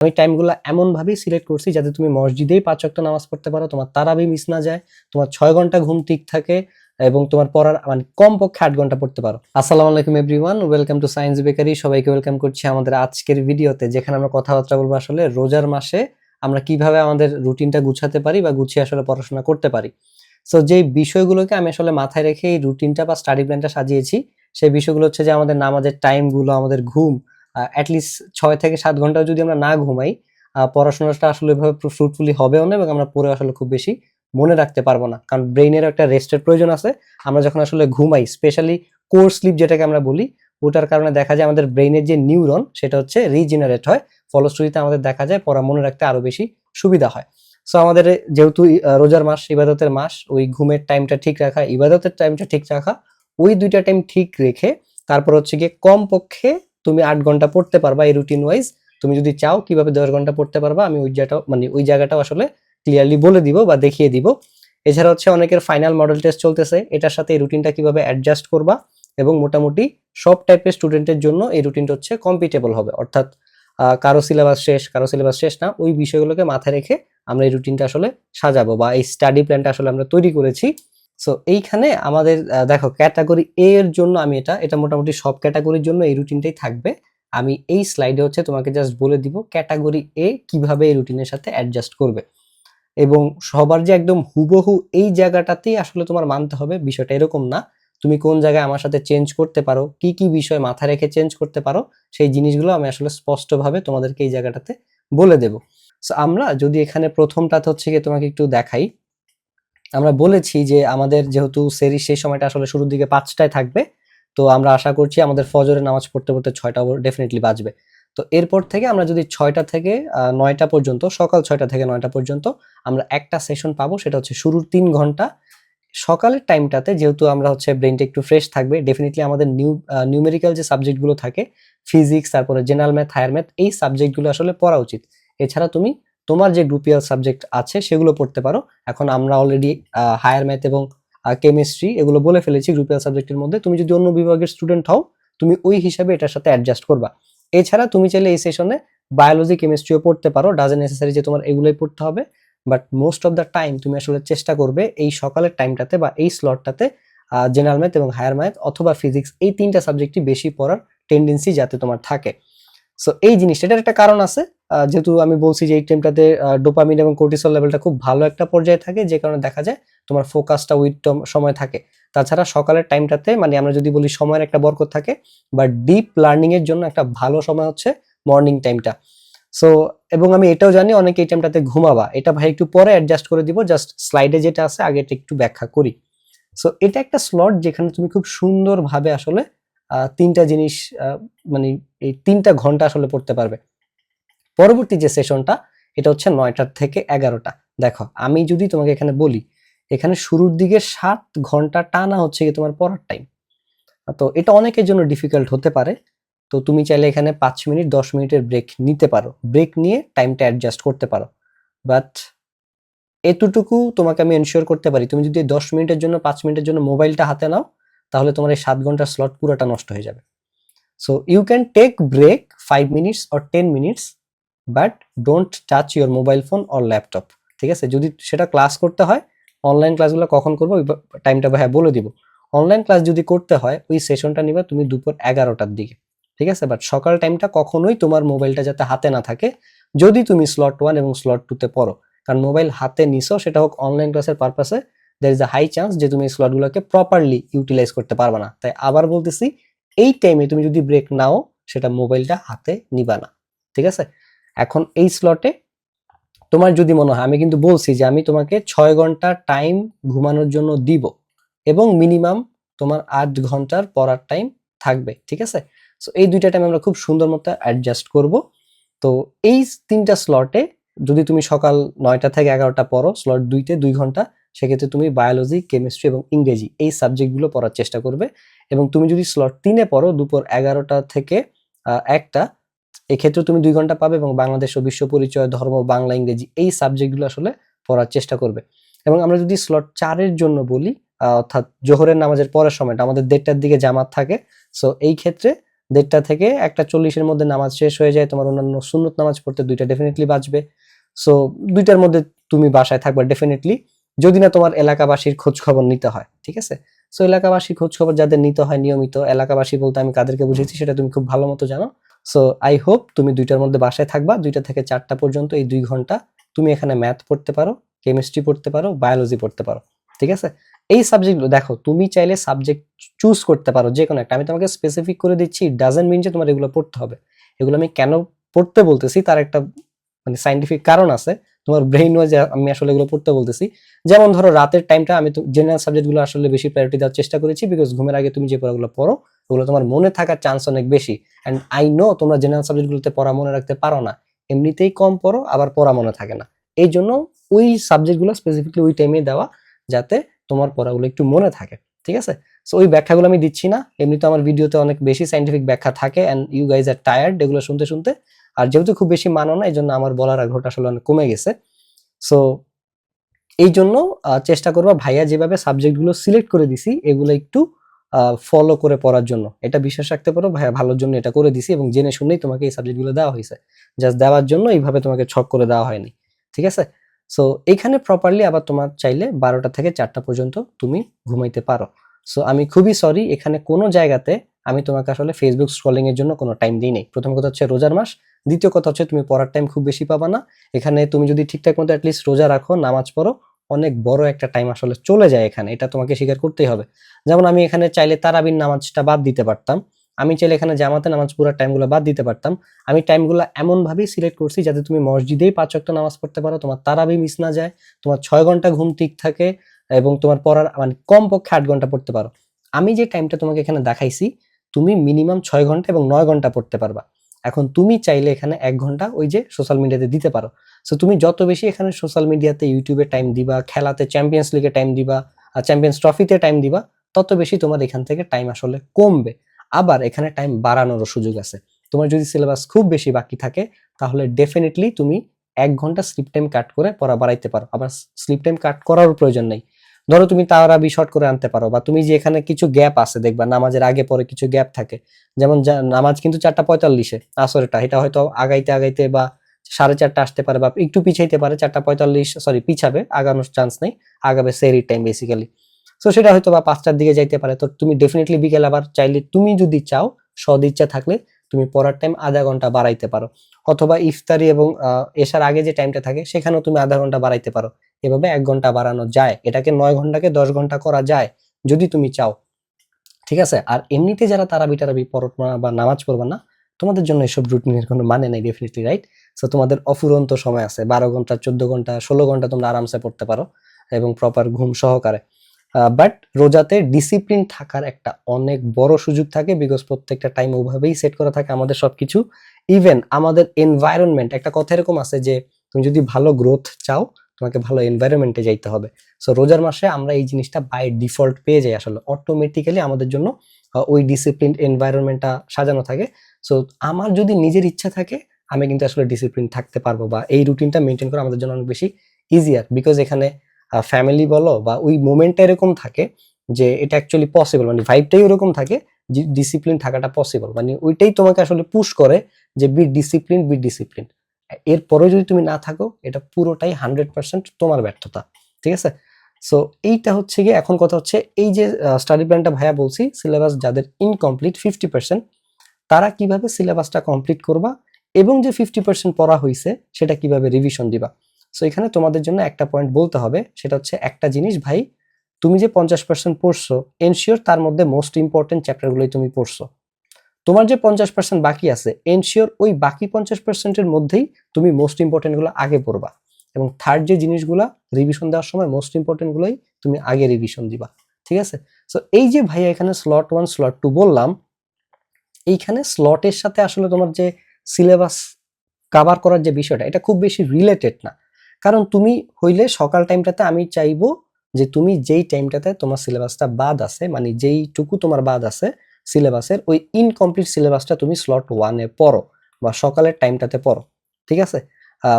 আমি টাইমগুলো এমনভাবেই সিলেক্ট করছি যাতে তুমি মসজিদেই পাঁচ ওয়াক্ত নামাজ পড়তে পারো, তোমার তারাবি মিস না যায়, তোমার ছয় ঘণ্টা ঘুম ঠিক থাকে এবং তোমার পড়ার মানে কম পক্ষে আট ঘণ্টা পড়তে পারো। আসসালামু আলাইকুম everyone welcome to science bakery সবাইকে ওয়েলকাম করছি আমাদের আজকের ভিডিওতে, যেখানে আমরা কথাবার্তা বলব আসলে রোজার মাসে আমরা কীভাবে আমাদের রুটিনটা গুছাতে পারি বা গুছিয়ে আসলে পড়াশোনা করতে পারি। সো যে বিষয়গুলোকে আমি আসলে মাথায় রেখে এই রুটিনটা বা স্টাডি প্ল্যানটা সাজিয়েছি, সেই বিষয়গুলো হচ্ছে যে আমাদের নামাজের টাইমগুলো আমাদের ঘুম অ্যাটলিস্ট ছয় থেকে সাত ঘন্টাও যদি আমরা না ঘুমাই পড়াশোনাটা আসলে এভাবে ফ্রুটফুলি হবেও না এবং আমরা পড়ে আসলে খুব বেশি মনে রাখতে পারব না। কারণ ব্রেইনের একটা রেস্টের প্রয়োজন আছে। আমরা যখন আসলে ঘুমাই স্পেশালি কোর স্লিপ যেটাকে আমরা বলি, ওটার কারণে দেখা যায় আমাদের ব্রেইনের যে নিউরন সেটা হচ্ছে রিজেনারেট হয়। ফলশ্রুতিতে আমাদের দেখা যায় পড়া মনে রাখতে আরও বেশি সুবিধা হয়। সো আমাদের যেহেতু রোজার মাস, ইবাদতের মাস, ওই ঘুমের টাইমটা ঠিক রাখা, ইবাদতের টাইমটা ঠিক রাখা, ওই দুইটা টাইম ঠিক রেখে তারপর হচ্ছে গিয়ে কম পক্ষে তুমি আট ঘণ্টা পড়তে পারবা এই রুটিন ওয়াইজ তুমি যদি চাও কীভাবে দশ ঘণ্টা পড়তে পারবা, আমি ওই জায়গাটাও মানে ওই জায়গাটাও আসলে ক্লিয়ারলি বলে দিব বা দেখিয়ে দিব। এছাড়া হচ্ছে অনেকের ফাইনাল মডেল টেস্ট চলতেছে, এটার সাথে এই রুটিনটা কীভাবে অ্যাডজাস্ট করবা এবং মোটামুটি সব টাইপের স্টুডেন্টের জন্য এই রুটিনটা হচ্ছে কম্পিটেবল হবে। অর্থাৎ কারও সিলেবাস শেষ, কারও সিলেবাস শেষ না, ওই বিষয়গুলোকে মাথায় রেখে আমরা এই রুটিনটা আসলে সাজাবো বা এই স্টাডি প্ল্যানটা আসলে আমরা তৈরি করেছি। সো এইখানে আমাদের দেখো ক্যাটাগরি এ এর জন্য আমি এটা এটা মোটামুটি সব ক্যাটাগরির জন্য এই রুটিনটাই থাকবে। আমি এই স্লাইডে হচ্ছে তোমাকে জাস্ট বলে দিব ক্যাটাগরি এ কীভাবে এই রুটিনের সাথে অ্যাডজাস্ট করবে। এবং সবার যে একদম হুবহু এই জায়গাটাতেই আসলে তোমার মানতে হবে, বিষয়টা এরকম না। তুমি কোন জায়গায় আমার সাথে চেঞ্জ করতে পারো, কি কি বিষয় মাথায় রেখে চেঞ্জ করতে পারো, সেই জিনিসগুলো আমি আসলে স্পষ্টভাবে তোমাদেরকে এই জায়গাটাতে বলে দেব। সো আমরা যদি এখানে প্রথমটাতে হচ্ছে গিয়ে তোমাকে একটু দেখাই। আমরা বলেছি যে আমাদের যেহেতু সেরি সেই সময়টা আসলে শুরুর দিকে পাঁচটায় থাকবে, তো আমরা আশা করছি আমাদের ফজরের নামাজ পড়তে পড়তে ছয়টা ডেফিনেটলি বাজবে। তো এরপর থেকে আমরা যদি ছয়টা থেকে নয়টা পর্যন্ত, সকাল ছয়টা থেকে নয়টা পর্যন্ত আমরা একটা সেশন পাবো, সেটা হচ্ছে শুরুর তিন ঘণ্টা। সকালের টাইমটাতে যেহেতু আমরা হচ্ছে ব্রেনটা একটু ফ্রেশ থাকবে ডেফিনেটলি আমাদের নিউ নিউমেরিক্যাল যে সাবজেক্টগুলো থাকে ফিজিক্স তারপরে জেনারেল ম্যাথ হায়ার ম্যাথ এই সাবজেক্টগুলো আসলে পড়া উচিত। এছাড়া তুমি তোমার যে গ্রুপিয়াল সাবজেক্ট আছে সেগুলো পড়তে পারো। এখন আমরা অলরেডি হায়ার ম্যাথ এবং কেমিস্ট্রি এগুলো বলে ফেলেছি গ্রুপিয়াল সাবজেক্টের মধ্যে। তুমি যদি অন্য বিভাগের স্টুডেন্ট হও, তুমি ওই হিসাবে এটার সাথে অ্যাডজাস্ট করবা। এছাড়া তুমি চাইলে এই সেশনে বায়োলজি কেমিস্ট্রিও পড়তে পারো। ডাজে নেসেসারি যে তোমার এগুলোই পড়তে হবে। But most of the time তুমি আসলে চেষ্টা করবে এই সকালের টাইমটাতে বা এই স্লটটাতে জেনারেল ম্যাথ এবং হায়ার ম্যাথ অথবা ফিজিক্স এই তিনটা সাবজেক্টই বেশি পড়ার টেন্ডেন্সি যাতে তোমার থাকে। সো এই জিনিসটা, এটার একটা কারণ আছে। যেহেতু আমি বলছি যে এই টাইমটাতে ডোপামিন এবং কোর্টিসল লেভেলটা খুব ভালো একটা পর্যায়ে থাকে, যে কারণে দেখা যায় তোমার ফোকাসটা উইথ সময় থাকে। তাছাড়া সকালের টাইমটাতে মানে আমরা যদি বলি সময়ের একটা বরকত থাকে, বা ডিপ লার্নিং এর জন্য একটা ভালো সময় হচ্ছে মর্নিং টাইমটা সো এবং আমি এটাও জানি, অনেকে এই টাইমটাতে ঘুমাবা। এটা ভাই একটু পরে অ্যাডজাস্ট করে দিব জাস্ট স্লাইডে যেটা আছে, আগে একটু ব্যাখ্যা করি। সো এটা একটা স্লট যেখানে তুমি খুব সুন্দরভাবে আসলে তিনটা জিনিস মানে এই তিনটা ঘণ্টা আসলে পড়তে পারবে। পরবর্তী যে সেশনটা, এটা হচ্ছে নয়টার থেকে এগারোটা। দেখো, আমি যদি তোমাকে এখানে বলি, এখানে শুরুর দিকে সাত ঘণ্টা টানা হচ্ছে কি তোমার পড়ার টাইম তো এটা অনেকের জন্য ডিফিকাল্ট হতে পারে। তো তুমি চাইলে এখানে পাঁচ মিনিট, দশ মিনিটের ব্রেক নিতে পারো। ব্রেক নিয়ে টাইমটা অ্যাডজাস্ট করতে পারো। বাট এতটুকু তোমাকে আমি এনশিওর করতে পারি, তুমি যদি দশ মিনিটের জন্য, পাঁচ মিনিটের জন্য মোবাইলটা হাতে নাও তাহলে তোমার এই সাত ঘণ্টার স্লট পুরোটা নষ্ট হয়ে যাবে। So you can take break five minutes or ten minutes but don't touch your mobile phone or laptop ঠিক আছে? যদি সেটা ক্লাস করতে হয় অনলাইন ক্লাসগুলো কখন করব? টাইমটা হ্যাঁ বলে দিব। অনলাইন ক্লাস যদি করতে হয়, ওই সেশনটা নিবে তুমি দুপুর এগারোটার দিকে, ঠিক আছে? বাট সকাল টাইমটা কখনোই তোমার মোবাইলটা যাতে হাতে না থাকে, যদি তুমি স্লট ওয়ান এবং স্লট টুতে পড়ো। কারণ মোবাইল হাতে নিছো, সেটা হোক অনলাইন ক্লাসের পারপাসে there is a high chance যে তুমি এই স্লটগুলোকে প্রপারলি ইউটিলাইজ করতে পারবে না। তাই আবার বলতেছি, এই টাইমে তুমি যদি ব্রেক নাও, সেটা মোবাইলটা হাতে নিবা না। ঠিক আছে? এখন এই স্লটে তোমার যদি মনে হয়, আমি কিন্তু বলছি যে আমি তোমাকে ছয় ঘণ্টা টাইম ঘুমানোর জন্য দিব এবং মিনিমাম তোমার আট ঘণ্টার পড়ার টাইম থাকবে। ঠিক আছে? সো এই দুইটা টাইম আমরা খুব সুন্দর মতো অ্যাডজাস্ট করব। তো, এই তিনটা স্লটে যদি তুমি সকাল নয়টা থেকে এগারোটা পড়ো স্লট দুইতে দুই ঘণ্টা সেক্ষেত্রে তুমি বায়োলজি কেমিস্ট্রি এবং ইংরেজি এই সাবজেক্টগুলো পড়ার চেষ্টা করবে এবং তুমি যদি স্লট তিনে পড়ো দুপুর এগারোটা থেকে একটা এক্ষেত্রে তুমি দুই ঘণ্টা পাবে এবং বাংলাদেশ ও বিশ্ব পরিচয়, ধর্ম, বাংলা, ইংরেজি এই সাবজেক্টগুলো আসলে পড়ার চেষ্টা করবে। এবং আমরা যদি স্লট চারের জন্য বলি অর্থাৎ জোহরের নামাজের পরের সময়টা, আমাদের দেড়টার দিকে জামাত থাকে সো এই ক্ষেত্রে দেড়টা থেকে একটা চল্লিশের মধ্যে নামাজ শেষ হয়ে যায়, তোমার অন্যান্য সুন্নত নামাজ পড়তে দুইটা ডেফিনেটলি বাঁচবে। সো দুইটার মধ্যে তুমি বাসায় থাকবা ডেফিনেটলি যদি না তোমার এলাকাবাসীর খোঁজ খবর নিতে হয়, ঠিক আছে? সো এলাকাবাসীর খোঁজ খবর যাদের নিতে হয় নিয়মিত, এলাকাবাসী বলতে আমি কাদেরকে বুঝেছি সেটা তুমি খুব ভালো মতো জানো। সো আই হোপ তুমি দুইটার মধ্যে বাসায় থাকবা, দুইটা থেকে চারটা পর্যন্ত এই দুই ঘণ্টা তুমি এখানে ম্যাথ পড়তে পারো কেমিস্ট্রি পড়তে পারো বায়োলজি পড়তে পারো, ঠিক আছে? এই সাবজেক্টগুলো দেখো, তুমি চাইলে সাবজেক্ট চুজ করতে পারো যে কোনো একটা। আমি তোমাকে স্পেসিফিক করে দিচ্ছি ডাজেন্ট মিন যে তোমার এগুলো পড়তে হবে। এগুলো আমি কেন পড়তে বলতেছি, তার একটা মানে সাইন্টিফিক কারণ আছে। তোমার ব্রেইন ওয়াইজ আমি আসলে এগুলো পড়তে বলতেছি। যেমন ধরো রাতের টাইমটা আমি জেনারেল সাবজেক্টগুলো আসলে বেশি প্রায়োরিটি দেওয়ার চেষ্টা করেছি বিকজ ঘুমের আগে তুমি যে পড়াগুলো পড়ো, ওগুলো তোমার মনে থাকার চান্স অনেক বেশি। অ্যান্ড আই নো তোমরা জেনারেল সাবজেক্টগুলোতে পড়া মনে রাখতে পারো না। এমনিতেই কম পড়ো, আবার পড়া মনে থাকে না। এই জন্য ওই সাবজেক্টগুলো স্পেসিফিকলি ওই টাইমে দেওয়া যাতে তোমার পড়াগুলো একটু মনে থাকে, ঠিক আছে? সো ওই ব্যাখ্যাগুলো আমি দিচ্ছি না। এমনিতে আমার ভিডিওতে অনেক বেশি সাইন্টিফিক ব্যাখ্যা থাকে and you guys are tired এগুলো শুনতে শুনতে আর যেহেতু খুব বেশি মানো না এই জন্য আমার বলার আগ্রহটা আসলে অনেক কমে গেছে। সো এই জন্য চেষ্টা করবা ভাইয়া যেভাবে সাবজেক্টগুলো সিলেক্ট করে দিছি, এগুলো একটু ফলো করে পড়ার জন্য। এটা বিশ্বাস রাখতে পারো, ভাইয়া ভালোর জন্য এটা করে দিছি এবং জেনে শুনেই তোমাকে এই সাবজেক্টগুলো দেওয়া হয়েছে। জাস্ট দেওয়ার জন্য এইভাবে তোমাকে ছক করে দেওয়া হয়নি। ঠিক আছে? সো এখানে প্রপারলি আবার তোমার চাইলে বারোটা থেকে চারটা পর্যন্ত তুমি ঘুমাইতে পারো। সো আমি খুবই সরি এখানে কোনো জায়গাতে আমি তোমাকে আসলে ফেসবুক স্ক্রলিং এর জন্য কোনো টাইম দিই নেই প্রথম কথা হচ্ছে রোজার মাস, দ্বিতীয় কথা হচ্ছে তুমি পড়ার টাইম খুব বেশি পাবা না। এখানে তুমি যদি ঠিকঠাক মতো অ্যাটলিস্ট রোজা রাখো, নামাজ পড়ো, অনেক বড় একটা টাইম আসলে চলে যায় এখানে, এটা তোমাকে স্বীকার করতেই হবে। যেমন আমি এখানে চাইলে তারাবির নামাজটা বাদ দিতে পারতাম। আমি চাইলে এখানে জামাতে নামাজ পুরো টাইমগুলো বাদ দিতে পারতাম। আমি টাইমগুলো এমনভাবেই সিলেক্ট করছি যাতে তুমি মসজিদেই পাঁচ ওয়াক্ত নামাজ পড়তে পারো, তোমার তারাবি মিস না যায়, তোমার ছয় ঘণ্টা ঘুম ঠিক থাকে এবং তোমার পড়ার মানে কমপক্ষে আট ঘণ্টা পড়তে পারো। আমি যে টাইমটা তোমাকে এখানে দেখাইছি তুমি মিনিমাম ছয় ঘণ্টা এবং নয় ঘণ্টা পড়তে পারবা। এখন তুমি চাইলে এখানে এক ঘণ্টা ওই যে সোশ্যাল মিডিয়াতে দিতে পারো। সো তুমি যত বেশি এখানে সোশ্যাল মিডিয়াতে ইউটিউবে টাইম দিবা, খেলাতে চ্যাম্পিয়ন্স লিগে টাইম দিবা চ্যাম্পিয়ন্স ট্রফিতে টাইম দিবা, তত বেশি তোমার এখান থেকে টাইম আসলে কমবে। আবার এখানে টাইম বাড়ানোরও সুযোগ আছে। তোমার যদি সিলেবাস খুব বেশি বাকি থাকে, তাহলে ডেফিনেটলি তুমি এক ঘণ্টা স্লিপ টাইম কাট করে পড়া বাড়াইতে পারো। আবার স্লিপ টাইম কাট করারও প্রয়োজন নেই। ধরো তুমি তারাবি শর্ট করে আনতে পারো বা তুমি যে এখানে কিছু গ্যাপ আছে দেখবা, নামাজের আগে পরে কিছু গ্যাপ থাকে। যেমন নামাজ কিন্তু চারটা পঁয়তাল্লিশে আসরেটা এটা হয়তো আগাইতে আগাইতে বা সাড়ে চারটা আসতে পারে বা একটু পিছাইতে পারে, চারটা পঁয়তাল্লিশ সরি পিছাবে, আগানোর চান্স নেই, আগাবে সেরি টাইম বেসিক্যালি তো সেটা হয়তো বা পাঁচটার দিকে যাইতে পারে, তো তুমি ডেফিনেটলি বিকেল আবার চাইলে তুমি যদি চাও, সদ ইচ্ছা থাকলে তুমি পড়ার টাইম আধা ঘণ্টা বাড়াইতে পারো। অথবা ইফতারি এবং এসার আগে যে টাইমটা থাকে, সেখানেও তুমি আধা ঘণ্টা বাড়াইতে পারো। এভাবে এক ঘণ্টা বাড়ানো যায়। এটাকে নয় ঘন্টাকে দশ ঘণ্টা করা যায়, যদি তুমি চাও। ঠিক আছে? আর এমনিতে যারা তারাবি টারাবি পড়বা বা নামাজ পড়বা না, তোমাদের জন্য এসব রুটিনের কোনো মানে নেই ডেফিনেটলি রাইট সো তোমাদের অফুরন্ত সময় আছে। বারো ঘণ্টা, চোদ্দ ঘণ্টা, ষোলো ঘণ্টা তোমরা আরামসে পড়তে পারো এবং প্রপার ঘুম সহকারে। বাট রোজাতে ডিসিপ্লিন থাকার একটা অনেক বড় সুযোগ থাকে বিকজ প্রত্যেকটা টাইম ওভাবেই সেট করা থাকে আমাদের সবকিছু। ইভেন আমাদের এনভায়রনমেন্ট একটা কথা এরকম আছে যে, তুমি যদি ভালো গ্রোথ চাও তোমাকে ভালো এনভায়রনমেন্টে যাইতে হবে। সো রোজার মাসে আমরা এই জিনিসটা বাই ডিফল্ট পেয়ে যাই আসলে। অটোমেটিক্যালি আমাদের জন্য ওই ডিসিপ্লিন এনভায়রনমেন্টটা সাজানো থাকে। সো আমার যদি নিজের ইচ্ছা থাকে, আমি কিন্তু আসলে ডিসিপ্লিন থাকতে পারব বা এই রুটিনটা মেনটেন করা আমাদের জন্য অনেক বেশি ইজিয়ার বিকজ এখানে ফ্যামিলি বলো বা ওই মোমেন্টটা এরকম থাকে যে এটা অ্যাকচুয়ালি পসিবল মানে ভাইবটাই ওরকম থাকে ডিসিপ্লিন থাকাটা পসিবল মানে ওইটাই তোমাকে আসলে পুশ করে যে বি ডিসিপ্লিন বি ডিসিপ্লিন এরপরেও যদি তুমি না থাকো, এটা পুরোটাই হান্ড্রেড পার্সেন্ট তোমার ব্যর্থতা, ঠিক আছে? সো এইটা হচ্ছে গিয়ে এখন কথা হচ্ছে, এই যে স্টাডি প্ল্যানটা ভাইয়া বলছি সিলেবাস যাদের ইনকমপ্লিট ফিফটি পার্সেন্ট তারা কীভাবে সিলেবাসটা কমপ্লিট করবা এবং যে ফিফটি পার্সেন্ট পড়া হয়েছে সেটা কীভাবে রিভিশন দিবা? সো এখানে তোমাদের জন্য একটা পয়েন্ট বলতে হবে, সেটা হচ্ছে একটা জিনিস ভাই, তুমি যে পঞ্চাশ পার্সেন্ট পড়ছো এনশিওর তার মধ্যে মোস্ট ইম্পর্টেন্ট চ্যাপ্টারগুলোই তুমি পড়ছো। তোমার যে পঞ্চাশ পার্সেন্ট বাকি আছে এনশিওর ওই বাকি পঞ্চাশ পার্সেন্টের মধ্যেই তুমি মোস্ট ইম্পর্টেন্টগুলো আগে পড়বা। এবং থার্ড যে জিনিসগুলা রিভিশন দেওয়ার সময় মোস্ট ইম্পর্টেন্ট গুলোই তুমি আগে রিভিশন দিবা। ঠিক আছে? সো এই যে ভাইয়া এখানে স্লট ওয়ান স্লট টু বললাম, এইখানে স্লটের সাথে আসলে তোমার যে সিলেবাস কাভার করার যে বিষয়টা, এটা খুব বেশি রিলেটেড না। কারণ তুমি হইলে সকাল টাইমটাতে আমি চাইব যে তুমি যেই টাইমটাতে তোমার সিলেবাসটা বাদ আছে মানে যেইটুকু তোমার বাদ আছে সিলেবাসের ওই ইনকমপ্লিট সিলেবাসটা তুমি স্লট ওয়ানে পড়ো বা সকালের টাইমটাতে পড়ো, ঠিক আছে?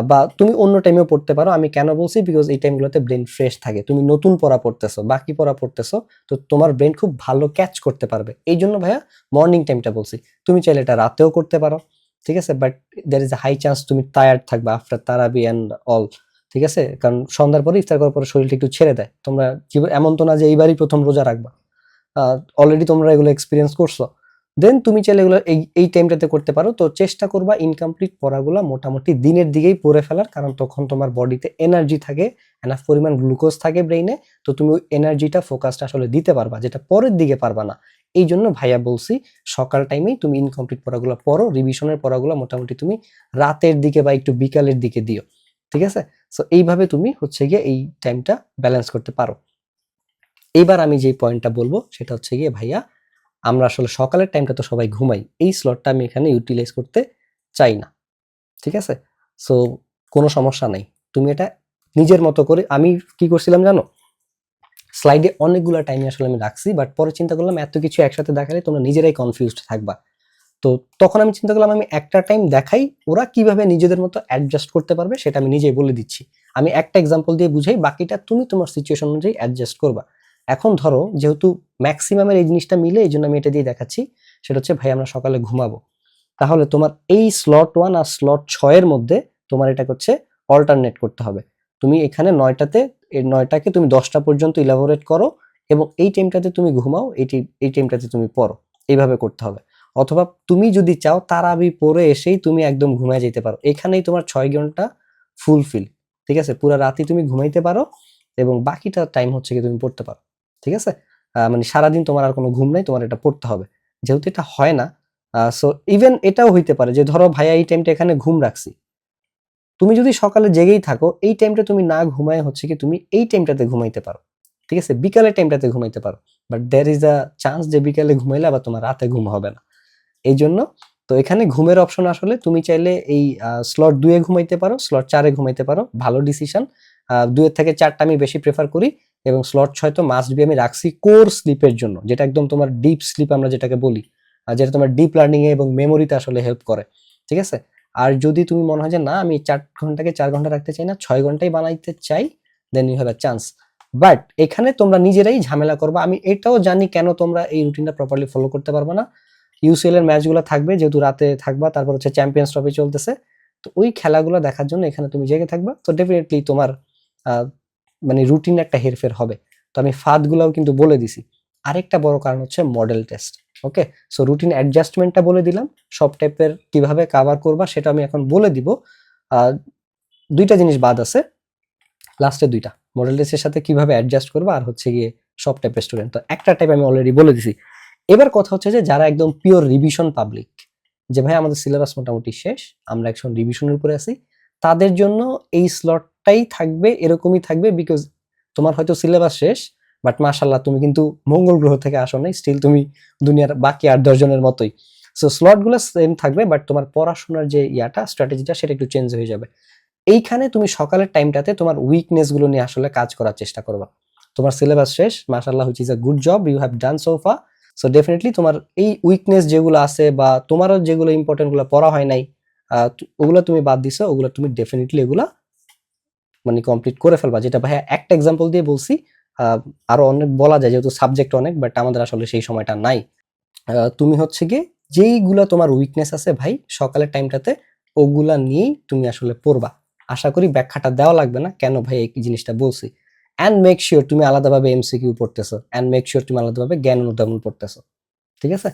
বা তুমি অন্য টাইমেও পড়তে পারো, আমি কেন বলছি? বিকজ এই টাইমগুলোতে ব্রেন ফ্রেশ থাকে। তুমি নতুন পড়া পড়তেছো, বাকি পড়া পড়তেছো, তো তোমার ব্রেন খুব ভালো ক্যাচ করতে পারবে। এই জন্য ভাইয়া মর্নিং টাইমটা বলছি। তুমি চাইলে এটা রাতেও করতে পারো, ঠিক আছে? But there is a high chance তুমি টায়ার্ড থাকবে আফটার তারাবি অ্যান্ড অল ঠিক আছে? কারণ সন্ধ্যার পরে ইফতার করার পরে শরীরটা একটু ছেড়ে দেয়। তোমরা এমন তো না যে এইবারই প্রথম রোজা রাখবা। অলরেডি তোমরা এগুলো এক্সপিরিয়েন্স করছ। দেন তুমি চাইলে এগুলো এই এই টাইমটাতে করতে পারো। তো চেষ্টা করবা ইনকমপ্লিট পড়াগুলো মোটামুটি দিনের দিকেই পড়ে ফেলার, কারণ তখন তোমার বডিতে এনার্জি থাকে এনাফ পরিমাণ গ্লুকোজ থাকে ব্রেইনে তো তুমি ওই এনার্জিটা ফোকাসটা আসলে দিতে পারবা, যেটা পরের দিকে পারবা না। এই জন্য ভাইয়া বলছি, সকাল টাইমেই তুমি ইনকমপ্লিট পড়াগুলো পড়ো রিভিশনের পড়াগুলো মোটামুটি তুমি রাতের দিকে বা একটু বিকালের দিকে দিও। ঠিক আছে? সো এইভাবে তুমি হচ্ছে গিয়ে এই টাইমটা ব্যালেন্স করতে পারো। এইবার আমি যে পয়েন্টটা বলব, সেটা হচ্ছে গিয়ে ভাইয়া, আমরা আসলে সকালের টাইমটা তো সবাই ঘুমাই, এই স্লটটা আমি এখানে ইউটিলাইজ করতে চাই না, ঠিক আছে? সো কোনো সমস্যা নাই। তুমি এটা নিজের মতো করে, আমি কি করছিলাম জানো? স্লাইডে অনেকগুলো টাইমে আসলে আমি রাখছি বাট পরে চিন্তা করলাম এত কিছু একসাথে দেখালে তোমরা নিজেরাই কনফিউজড থাকবা। তো তখন আমি চিন্তা করলাম, আমি একটা টাইম দেখাই, ওরা কীভাবে নিজেদের মতো অ্যাডজাস্ট করতে পারবে, সেটা আমি নিজেই বলে দিচ্ছি। আমি একটা এক্সাম্পল দিয়ে বুঝাই, বাকিটা তুমি তোমার সিচুয়েশন অনুযায়ী অ্যাডজাস্ট করবা। এখন ধরো যেহেতু ম্যাক্সিমামের এই জিনিসটা মিলে, এই জন্য আমি এটা দিয়ে দেখাচ্ছি। সেটা হচ্ছে, ভাই, আমরা সকালে ঘুমাবো। তাহলে তোমার এই স্লট ওয়ান আর স্লট ছয়ের মধ্যে তোমার এটা হচ্ছে অল্টারনেট করতে হবে। তুমি এখানে নয়টাতে, এই নয়টাকে তুমি দশটা পর্যন্ত ইলাবোরেট করো এবং এই টাইমটাতে তুমি ঘুমাও এইটি এই টাইমটাতে তুমি পড়ো। এইভাবে করতে হবে। অথবা তুমি যদি চাও, তারাবি পরে এসেই তুমি একদম ঘুমায় যেতে পারো। এখানেই তোমার ছয় ঘণ্টা ফুলফিল ঠিক আছে? পুরো রাতি তুমি ঘুমাইতে পারো এবং বাকিটা টাইম হচ্ছে কি তুমি পড়তে পারো। ঠিক আছে? মানে সারাদিন তোমার আর কোনো ঘুম নাই, তোমার এটা পড়তে হবে। যেহেতু এটা হয় না সো ইভেন এটাও হইতে পারে যে ধরো ভাইয়া এই টাইমটা এখানে ঘুম রাখছি। তুমি যদি সকালে জেগেই থাকো, এই টাইমটা তুমি না ঘুমায় হচ্ছে কি তুমি এই টাইমটাতে ঘুমাইতে পারো। ঠিক আছে? বিকালের টাইমটাতে ঘুমাইতে পারো। But there is a chance যে বিকালে ঘুমাইলে আবার তোমার রাতে ঘুম হবে না। এই জন্য তো এখানে ঘুমের অপশন আসলে তুমি চাইলে এই স্লট দুয়ে ঘুমাইতে পারো স্লট চারে ঘুমাইতে পারো। ভালো ডিসিশন দুয়ের থেকে চারটা আমি বেশি প্রেফার করি। এবং স্লট ছয় তো মাস্ট বি আমি রাখছি কোর স্লিপের জন্য, যেটা একদম তোমার ডিপ স্লিপ আমরা যেটাকে বলি। আর যেটা তোমার ডিপ লার্নিং এ এবং মেমোরিতে আসলে হেল্প করে, ঠিক আছে? আর যদি তুমি মনে হয় যে না, আমি চার ঘন্টাকে চার ঘণ্টা রাখতে চাই না, ছয় ঘন্টাই বানাইতে চাই then you have a chance but এখানে তোমরা নিজেরাই ঝামেলা করবা। আমি এটাও জানি কেন তোমরা এই রুটিনটা প্রপারলি ফলো করতে পারবে না। ইউসিএল এর ম্যাচগুলো থাকবে, যেহেতু রাতে থাকবা, তারপর হচ্ছে চ্যাম্পিয়ন্স ট্রফি চলতেছে। তো ওই খেলাগুলো দেখার জন্য এখানে তুমি জেগে থাকবা। তো ডেফিনেটলি তোমার মানে রুটিন একটা হেরফের হবে। তো আমি ফাঁদগুলোও কিন্তু বলে দিছি। আরেকটা বড় কারণ হচ্ছে model test okay so routine অ্যাডজাস্টমেন্টটা বলে দিলাম, সব টাইপের কীভাবে কাভার করবা সেটা আমি এখন বলে দিব। দুইটা জিনিস বাদ আছে। লাস্টে দুইটা মডেল টেস্টের সাথে কীভাবে অ্যাডজাস্ট করবা আর হচ্ছে গিয়ে সব টাইপের স্টুডেন্ট তো একটা টাইপ আমি অলরেডি বলে দিছি। এবার কথা হচ্ছে যে যারা একদম পিওর রিভিশন পাবলিক যে ভাই আমাদের সিলেবাস মোটামুটি শেষ, আমরা এখন রিভিশনের উপরে আছি। তাদের জন্য এই স্লটটাই থাকবে, এরকমই থাকবে বিকজ তোমার হয়তো সিলেবাস শেষ বাট মাশাল্লাহ তুমি কিন্তু মঙ্গল গ্রহ থেকে আসো নাই স্টিল তুমি দুনিয়ার বাকি আট দশজনের মতোই। সো স্লটগুলো সেম থাকবে বাট তোমার পড়াশোনার যে ইয়াটা স্ট্র্যাটেজিটা সেটা একটু চেঞ্জ হয়ে যাবে। এইখানে তুমি সকালের টাইমটাতে তোমার উইকনেসগুলো নিয়ে আসলে কাজ করার চেষ্টা করবা। তোমার সিলেবাস শেষ মাশাল্লাহ which is a good job you have done so far so definitely তোমার এই উইকনেস যেগুলো আছে বা তোমারও যেগুলো ইম্পর্টেন্টগুলো পড়া হয় নাই ওগুলো তুমি বাদ দিছো, ওগুলো তুমি ডেফিনেটলি এগুলা মানে কমপ্লিট করে ফেলবা। যেটা ভাইয়া একটা এক্সাম্পল দিয়ে বলছি আরও অনেক বলা যায়, যেহেতু সাবজেক্ট অনেক বাট আমাদের আসলে সেই সময়টা নাই। তুমি হচ্ছে গিয়ে যেইগুলা তোমার উইকনেস আছে ভাই, সকালের টাইমটাতে ওগুলা নিয়েই তুমি আসলে পড়বা। আশা করি ব্যাখ্যাটা দেওয়া লাগবে না, কেন ভাই এই জিনিসটা বলছি? অ্যান্ড মেক শিওর তুমি আলাদাভাবে এমসিকিউ পড়তেছো অ্যান্ড মেক শিওর তুমি আলাদাভাবে জ্ঞান অনুধাবন পড়তেছো। ঠিক আছে?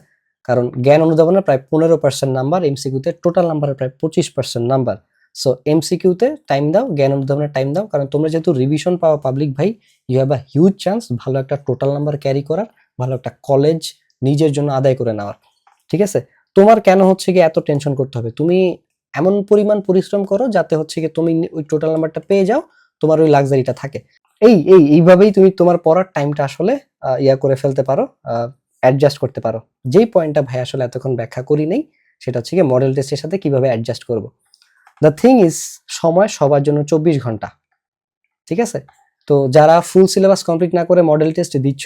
কারণ জ্ঞান অনুধাবনের প্রায় পনেরো পার্সেন্ট নাম্বার এমসিকিউতে টোটাল নাম্বারের প্রায় পঁচিশ পার্সেন্ট নাম্বার সো এমসিকিউতে টাইম দাও, জ্ঞান অনুধাবনের টাইম দাও, কারণ তোমরা যেহেতু রিভিশন পাওয়া পাবলিক ভাই you have a huge chance ভালো একটা টোটাল নাম্বার ক্যারি করার, ভালো একটা কলেজ নিজের জন্য আদায় করে নেওয়ার। ঠিক আছে? তোমার কেন হচ্ছে কি এত টেনশন করতে হবে? তুমি এমন পরিমাণ পরিশ্রম করো যাতে হচ্ছে কি তুমি ওই টোটাল নাম্বারটা পেয়ে যাও, তোমার ওই লাক্সারিটা থাকে। এই এই, এইভাবেই তুমি তোমার পড়ার টাইমটা আসলে ইয়া করে ফেলতে পারো অ্যাডজাস্ট করতে পারো। যেই পয়েন্টটা ভাই আসলে এতক্ষণ ব্যাখ্যা করি নেই, সেটা হচ্ছে গিয়ে মডেল টেস্টের সাথে কীভাবে অ্যাডজাস্ট করব। দ্য থিং ইজ সময় সবার জন্য চব্বিশ ঘণ্টা। ঠিক আছে? তো যারা ফুল সিলেবাস কমপ্লিট না করে মডেল টেস্ট দিচ্ছ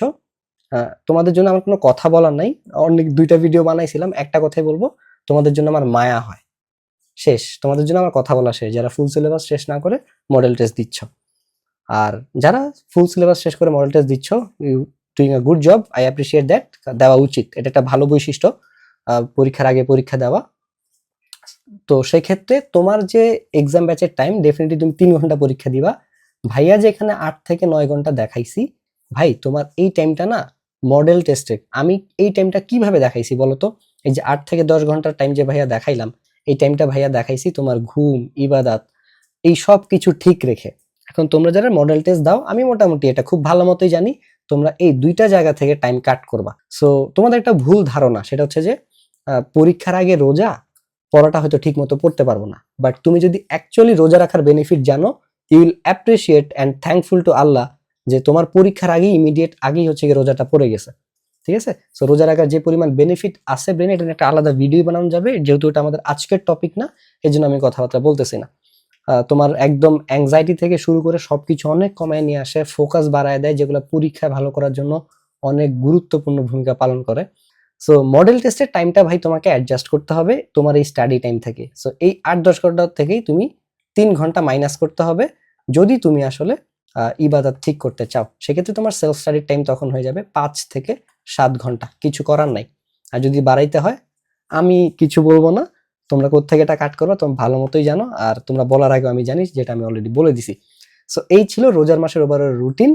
তোমাদের জন্য আমার কোনো কথা বলার নাই। অনেক, দুইটা ভিডিও বানাইছিলাম, একটা কথাই বলব, তোমাদের জন্য আমার মায়া হয়। শেষ। তোমাদের জন্য আমার কথা বলা শেষ। যারা ফুল সিলেবাস শেষ না করে মডেল টেস্ট দিচ্ছ। আর যারা ফুল সিলেবাস শেষ করে মডেল টেস্ট দিচ্ছ you doing a good job I appreciate that দেওয়া উচিত। এটা একটা ভালো বৈশিষ্ট্য। পরীক্ষার আগে পরীক্ষা দেওয়া। তো সেই ক্ষেত্রে তোমার যে এক্সাম ব্যাচের টাইম ডেফিনেটলি তুমি তিন ঘণ্টা পরীক্ষা দিবা। ভাইয়া যে এখানে আট থেকে নয় ঘণ্টা দেখাইছি, ভাই তোমার এই টাইমটা না মডেল টেস্টে আমি এই টাইমটা কীভাবে দেখাইছি বলো তো এই যে আট থেকে দশ ঘণ্টার টাইম যে ভাইয়া দেখাইলাম, এই টাইমটা ভাইয়া দেখাইছি তোমার ঘুম, ইবাদাত, এই সব কিছু ঠিক রেখে। এখন তোমরা যারা মডেল টেস্ট দাও, আমি মোটামুটি এটা খুব ভালো মতোই জানি, তোমরা এই দুইটা জায়গা থেকে টাইম কাট করবা। সো তোমাদের একটা ভুল ধারণা, সেটা হচ্ছে যে পরীক্ষার আগে রোজা, পড়াটা হয়তো ঠিক মতো পড়তে পারব না। বাট তুমি যদি অ্যাকচুয়ালি রোজা রাখার বেনিফিট জানো you will appreciate and thankful to আল্লাহ যে তোমার পরীক্ষার আগেই ইমিডিয়েট আগেই হচ্ছে গিয়ে রোজাটা পড়ে গেছে। ঠিক আছে? সো রোজা রাখার যে পরিমাণ বেনিফিট আছে ব্রেনে এটা একটা আলাদা ভিডিও বানানো যাবে, যেহেতু এটা আমাদের আজকের টপিক না এই জন্য আমি কথাবার্তা বলতেছি না। তোমার একদম অ্যাংজাইটি থেকে শুরু করে সবকিছু অনেক কমায় নিয়ে আসে ফোকাস বাড়ায় দেয়, যেগুলো পরীক্ষায় ভালো করার জন্য অনেক গুরুত্বপূর্ণ ভূমিকা পালন করে। সো মডেল টেস্টের টাইমটা ভাই তোমাকে অ্যাডজাস্ট করতে হবে তোমার এই স্টাডি টাইম থেকে। সো এই আট দশ ঘণ্টা থেকেই তুমি তিন ঘণ্টা মাইনাস করতে হবে। যদি তুমি আসলে ইবাদত ঠিক করতে চাও, সেক্ষেত্রে তোমার সেলফ স্টাডির টাইম তখন হয়ে যাবে পাঁচ থেকে সাত ঘণ্টা। কিছু করার নাই। আর যদি বাড়াইতে হয়, আমি কিছু বলব না তোমরা কোথেকে এটা কাট করবে, তোমরা ভালো মতোই জানো, আর তোমরা বলার আগে আমি জানি, যেটা আমি অলরেডি বলে দিছি। সো এই ছিল রোজার মাসের ওভারঅল রুটিন